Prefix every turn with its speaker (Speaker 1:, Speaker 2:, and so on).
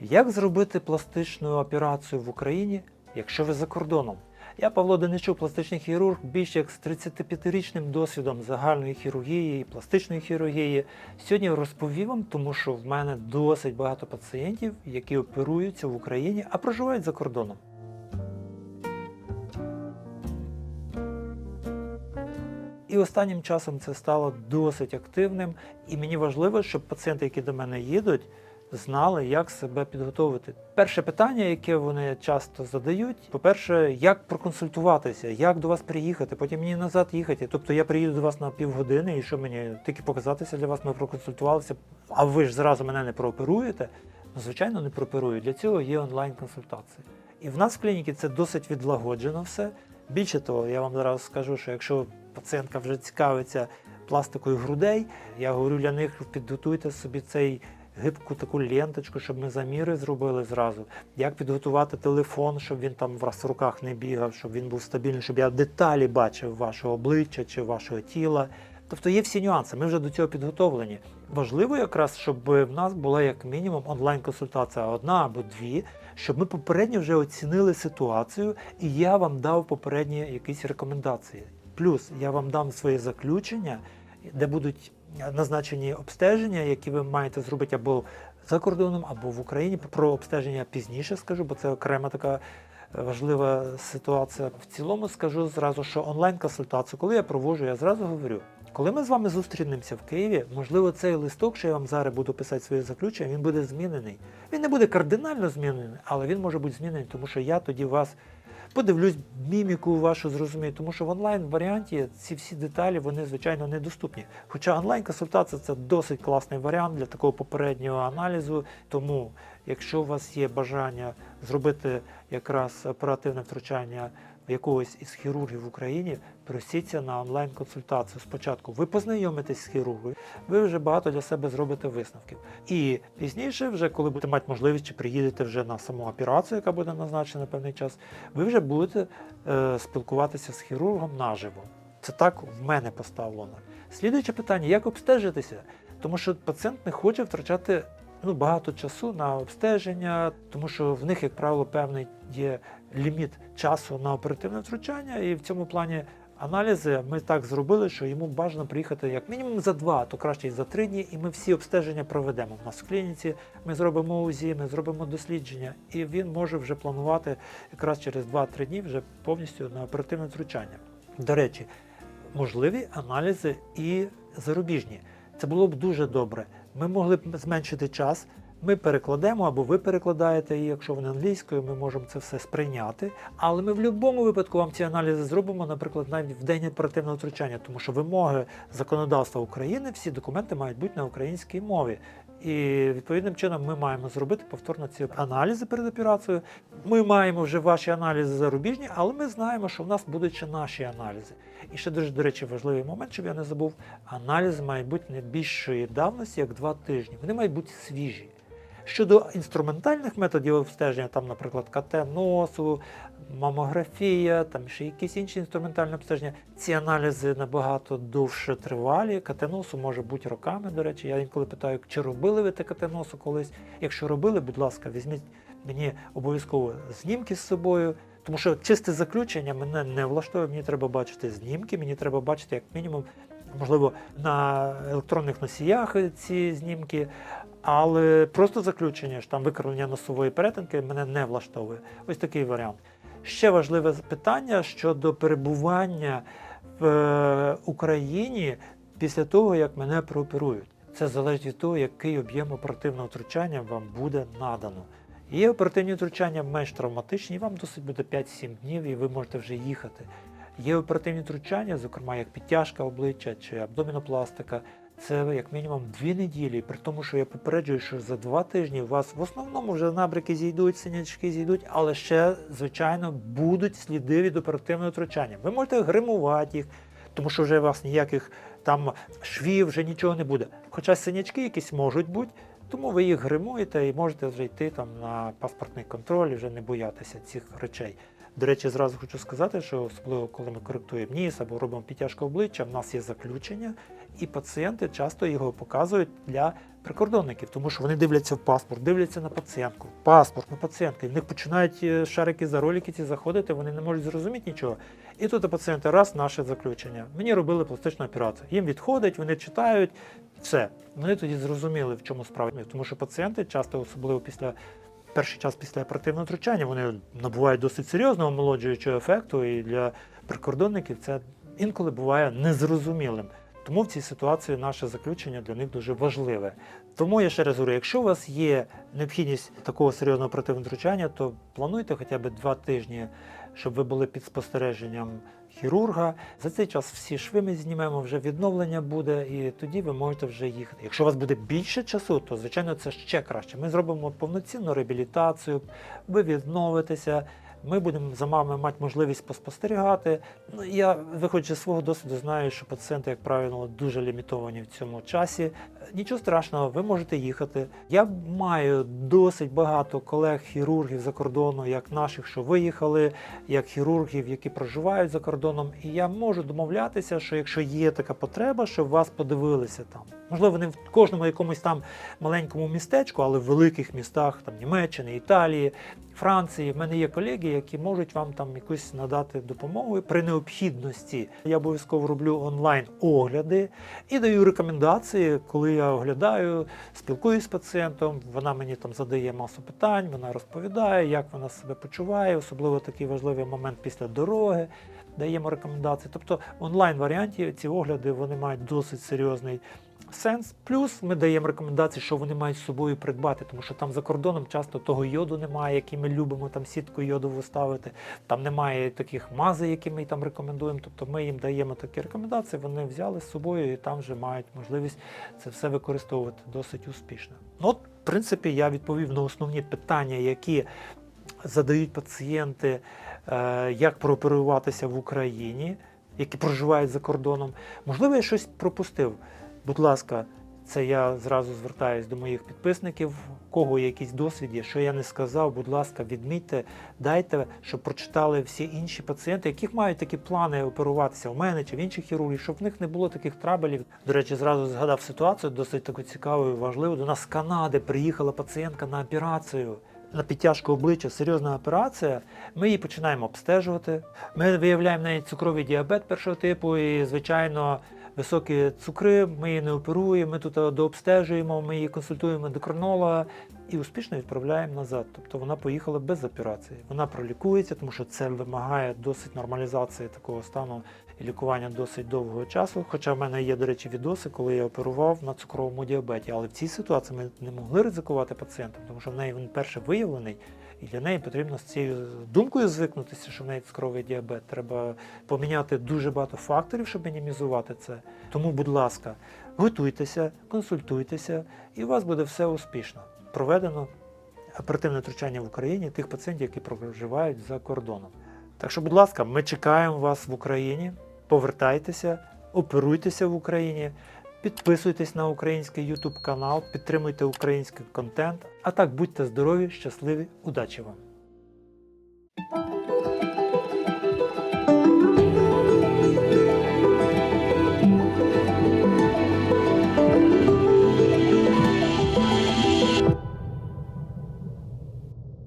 Speaker 1: Як зробити пластичну операцію в Україні, якщо ви за кордоном? Я Павло Деничук, пластичний хірург, більш як з 35-річним досвідом загальної хірургії і пластичної хірургії. Сьогодні розповім вам, тому що в мене досить багато пацієнтів, які оперуються в Україні, а проживають за кордоном. І останнім часом це стало досить активним, і мені важливо, щоб пацієнти, які до мене їдуть, знали, як себе підготовити. Перше питання, яке вони часто задають, по-перше, як проконсультуватися, як до вас приїхати, потім мені назад їхати. Тобто я приїду до вас на півгодини, і що мені тільки показатися для вас, ми проконсультувалися, а ви ж зразу мене не прооперуєте. Ну, звичайно, не прооперую. Для цього є онлайн-консультації. І в нас в клініці це досить відлагоджено все. Більше того, я вам зараз скажу, що якщо пацієнтка вже цікавиться пластикою грудей, я говорю для них, підготуйте собі цей гибку таку ленточку, щоб ми заміри зробили зразу. Як підготувати телефон, щоб він там в руках не бігав, щоб він був стабільний, щоб я деталі бачив вашого обличчя чи вашого тіла. Тобто є всі нюанси, ми вже до цього підготовлені. Важливо якраз, щоб в нас була як мінімум онлайн-консультація одна або дві, щоб ми попередньо вже оцінили ситуацію, і я вам дав попередні якісь рекомендації. Плюс я вам дам своє заключення, де будуть назначені обстеження, які ви маєте зробити або за кордоном, або в Україні. Про обстеження пізніше скажу, бо це окрема така е, важлива ситуація. В цілому скажу зразу, що онлайн-консультацію, коли я проводжу, я зразу говорю. Коли ми з вами зустрінемося в Києві, можливо, цей листок, що я вам зараз буду писати своє заключення, він буде змінений. Він не буде кардинально змінений, але він може бути змінений, тому що я тоді вас подивлюсь, міміку вашу зрозумію, тому що в онлайн варіанті ці всі деталі вони звичайно недоступні. Хоча онлайн-консультація це досить класний варіант для такого попереднього аналізу. Тому, якщо у вас є бажання зробити якраз оперативне втручання якогось із хірургів в Україні, просіться на онлайн-консультацію. Спочатку ви познайомитесь з хірургом, ви вже багато для себе зробите висновків. І пізніше, вже коли будете мати можливість, чи приїдете вже на саму операцію, яка буде назначена на певний час, ви вже будете е, спілкуватися з хірургом наживо. Це так в мене поставлено. Слідуюче питання: як обстежитися? Тому що пацієнт не хоче втрачати ну, багато часу на обстеження, тому що в них, як правило, певний є ліміт часу на оперативне втручання, і в цьому плані аналізи ми так зробили, що йому бажано приїхати як мінімум за два, а то краще і за три дні, і ми всі обстеження проведемо. У нас в клініці ми зробимо УЗІ, ми зробимо дослідження, і він може вже планувати якраз через 2-3 дні вже повністю на оперативне втручання. До речі, можливі аналізи і зарубіжні. Це було б дуже добре. Ми могли б зменшити час. Ми перекладемо або ви перекладаєте, її, якщо вони англійською, ми можемо це все сприйняти. Але ми в будь-якому випадку вам ці аналізи зробимо, наприклад, навіть в день оперативного втручання, тому що вимоги законодавства України, всі документи мають бути на українській мові. І відповідним чином ми маємо зробити повторно ці аналізи перед операцією. Ми маємо вже ваші аналізи зарубіжні, але ми знаємо, що в нас будуть ще наші аналізи. І ще дуже, до речі, важливий момент, щоб я не забув, аналізи мають бути не більшої давності, як два тижні. Вони мають бути свіжі. Щодо інструментальних методів обстеження, там, наприклад, КТ носу, мамографія, там ще якісь інші інструментальні обстеження, ці аналізи набагато довше тривалі. КТ носу може бути роками, до речі. Я інколи питаю, чи робили ви те КТ носу колись. Якщо робили, будь ласка, візьміть мені обов'язково знімки з собою. Тому що чисте заключення мене не влаштовує, мені треба бачити знімки, мені треба бачити як мінімум, можливо, на електронних носіях ці знімки, але просто заключення ж там викривлення носової перетинки мене не влаштовує. Ось такий варіант. Ще важливе питання щодо перебування в е, Україні після того, як мене прооперують. Це залежить від того, який об'єм оперативного втручання вам буде надано. Є оперативні втручання менш травматичні, вам досить буде 5-7 днів, і ви можете вже їхати. Є оперативні втручання, зокрема як підтяжка обличчя чи абдомінопластика. Це як мінімум дві неділі, при тому, що я попереджую, що за два тижні у вас в основному вже набряки зійдуть, синячки зійдуть, але ще, звичайно, будуть сліди від оперативного втручання. Ви можете гримувати їх, тому що вже у вас ніяких там швів, вже нічого не буде. Хоча синячки якісь можуть бути, тому ви їх гримуєте і можете вже йти там на паспортний контроль і вже не боятися цих речей. До речі, зразу хочу сказати, що особливо коли ми коректуємо ніс або робимо підтяжку обличчя, в нас є заключення, і пацієнти часто його показують для прикордонників, тому що вони дивляться в паспорт, дивляться на пацієнтку, паспорт на пацієнтки. В них починають е, шарики за ролики ці заходити, вони не можуть зрозуміти нічого. І тут пацієнти раз наше заключення. Мені робили пластичну операцію. Їм відходить, вони читають, все. Вони тоді зрозуміли, в чому справа. Тому що пацієнти часто, особливо після перший час після оперативного втручання, вони набувають досить серйозного омолоджуючого ефекту, і для прикордонників це інколи буває незрозумілим. Тому в цій ситуації наше заключення для них дуже важливе. Тому я ще раз говорю, якщо у вас є необхідність такого серйозного оперативного втручання, то плануйте хоча б два тижні, щоб ви були під спостереженням хірурга. За цей час всі шви ми знімемо, вже відновлення буде, і тоді ви можете вже їхати. Якщо у вас буде більше часу, то звичайно це ще краще. Ми зробимо повноцінну реабілітацію, ви відновитеся. Ми будемо за вами мати можливість поспостерігати. Ну, я, виходячи з свого досвіду, знаю, що пацієнти, як правило, дуже лімітовані в цьому часі. Нічого страшного, ви можете їхати. Я маю досить багато колег-хірургів за кордону, як наших, що виїхали, як хірургів, які проживають за кордоном. І я можу домовлятися, що якщо є така потреба, щоб вас подивилися там. Можливо, не в кожному якомусь там маленькому містечку, але в великих містах там Німеччини, Італії, Франції. В мене є колеги, які можуть вам там якусь надати допомогу при необхідності. Я обов'язково роблю онлайн огляди і даю рекомендації, коли я оглядаю, спілкуюсь з пацієнтом. Вона мені там задає масу питань, вона розповідає, як вона себе почуває, особливо такий важливий момент після дороги. Даємо рекомендації. Тобто онлайн варіанті ці огляди вони мають досить серйозний сенс. Плюс ми даємо рекомендації, що вони мають з собою придбати, тому що там за кордоном часто того йоду немає, який ми любимо там сітку йодову ставити. Там немає таких мазей, які ми там рекомендуємо. Тобто ми їм даємо такі рекомендації, вони взяли з собою і там вже мають можливість це все використовувати досить успішно. Ну, от, в принципі, я відповів на основні питання, які задають пацієнти, е, як прооперуватися в Україні, які проживають за кордоном. Можливо, я щось пропустив. Будь ласка, це я зразу звертаюсь до моїх підписників. Кого є якийсь досвід, є, що я не сказав, будь ласка, відмітьте, дайте, щоб прочитали всі інші пацієнти, яких мають такі плани оперуватися у мене чи в інших хірургів, щоб в них не було таких трабелів. До речі, зразу згадав ситуацію досить таку цікаву і важливу. До нас з Канади приїхала пацієнтка на операцію. На підтяжку обличчя серйозна операція. Ми її починаємо обстежувати. Ми виявляємо в неї цукровий діабет першого типу, і, звичайно, високі цукри. Ми її не оперуємо, ми тут дообстежуємо, ми її консультуємо ендокринолога і успішно відправляємо назад. Тобто вона поїхала без операції. Вона пролікується, тому що це вимагає досить нормалізації такого стану лікування досить довгого часу. Хоча в мене є, до речі, відоси, коли я оперував на цукровому діабеті. Але в цій ситуації ми не могли ризикувати пацієнтом, тому що в неї він перше виявлений. І для неї потрібно з цією думкою звикнутися, що в неї цукровий діабет. Треба поміняти дуже багато факторів, щоб мінімізувати це. Тому, будь ласка, готуйтеся, консультуйтеся, і у вас буде все успішно. Проведено оперативне втручання в Україні тих пацієнтів, які проживають за кордоном. Так що, будь ласка, ми чекаємо вас в Україні. Повертайтеся, оперуйтеся в Україні. Підписуйтесь на український YouTube канал, підтримуйте український контент. А так будьте здорові, щасливі, удачі вам!